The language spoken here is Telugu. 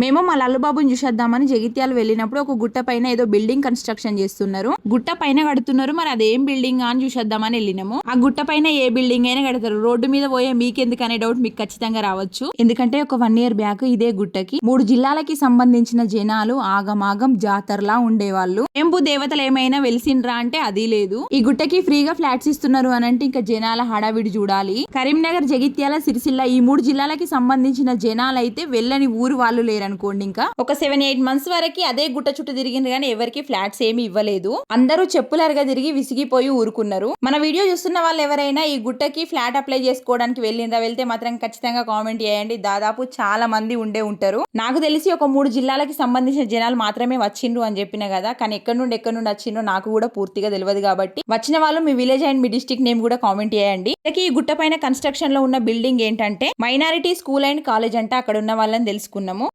మేము మా లల్లుబాబుని చూసేద్దామని జగిత్యాలు వెళ్ళినప్పుడు ఒక గుట్ట పైన ఏదో బిల్డింగ్ కన్స్ట్రక్షన్ చేస్తున్నారు. గుట్ట పైన కడుతున్నారు మరి అదేం బిల్డింగ్ అని చూసేద్దామని వెళ్ళినాము. ఆ గుట్ట పైన ఏ బిల్డింగ్ అయినా కడతారు. రోడ్డు మీద పోయే మీకెందుకు అనే డౌట్ మీకు ఖచ్చితంగా రావచ్చు. ఎందుకంటే ఒక వన్ ఇయర్ బ్యాక్ ఇదే గుట్టకి. మూడు జిల్లాలకి సంబంధించిన జనాలు ఆగమాగం జాతరలా ఉండేవాళ్ళు. ఎంపు దేవతలు ఏమైనా వెలిసిండ్రా అంటే అది లేదు. ఈ గుట్టకి ఫ్రీగా ఫ్లాట్స్ ఇస్తున్నారు అని అంటే ఇంకా జనాల హడావిడి చూడాలి. కరీంనగర్ జగిత్యాల సిరిసిల్ల ఈ మూడు జిల్లాలకి సంబంధించిన జనాలు అయితే వెళ్ళని ఊరు వాళ్ళు అనుకోండి ఇంకా. ఒక సెవెన్ ఎయిట్ మంత్స్ వరకు అదే గుట్ట చుట్టూ తిరిగింది కానీ ఎవరికి ఫ్లాట్స్ ఏమి ఇవ్వలేదు. అందరూ చెప్పులరగా తిరిగి విసిగిపోయి ఊరుకున్నారు. మన వీడియో చూస్తున్న వాళ్ళు ఎవరైనా ఈ గుట్టకి ఫ్లాట్ అప్లై చేసుకోవడానికి వెళ్ళిందా వెళ్తే మాత్రం ఖచ్చితంగా కామెంట్ చేయండి. దాదాపు చాలా మంది ఉండే ఉంటారు. నాకు తెలిసి ఒక మూడు జిల్లాలకి సంబంధించిన జనాలు మాత్రమే వచ్చిండ్రు అని చెప్పిన కదా కానీ ఎక్కడి నుండి ఎక్కడి నుండి వచ్చిండ్రో నాకు కూడా పూర్తిగా తెలియదు కాబట్టి వచ్చిన వాళ్ళు మీ విలేజ్ అండ్ మీ డిస్టిక్ నేమ్ కూడా కామెంట్ చేయండి. ఈ గుట్ట పైన కన్స్ట్రక్షన్లో ఉన్న బిల్డింగ్ ఏంటంటే మైనారిటీ స్కూల్ అండ్ కాలేజ్ అంటే అక్కడ ఉన్న వాళ్ళని తెలుసుకున్నాము.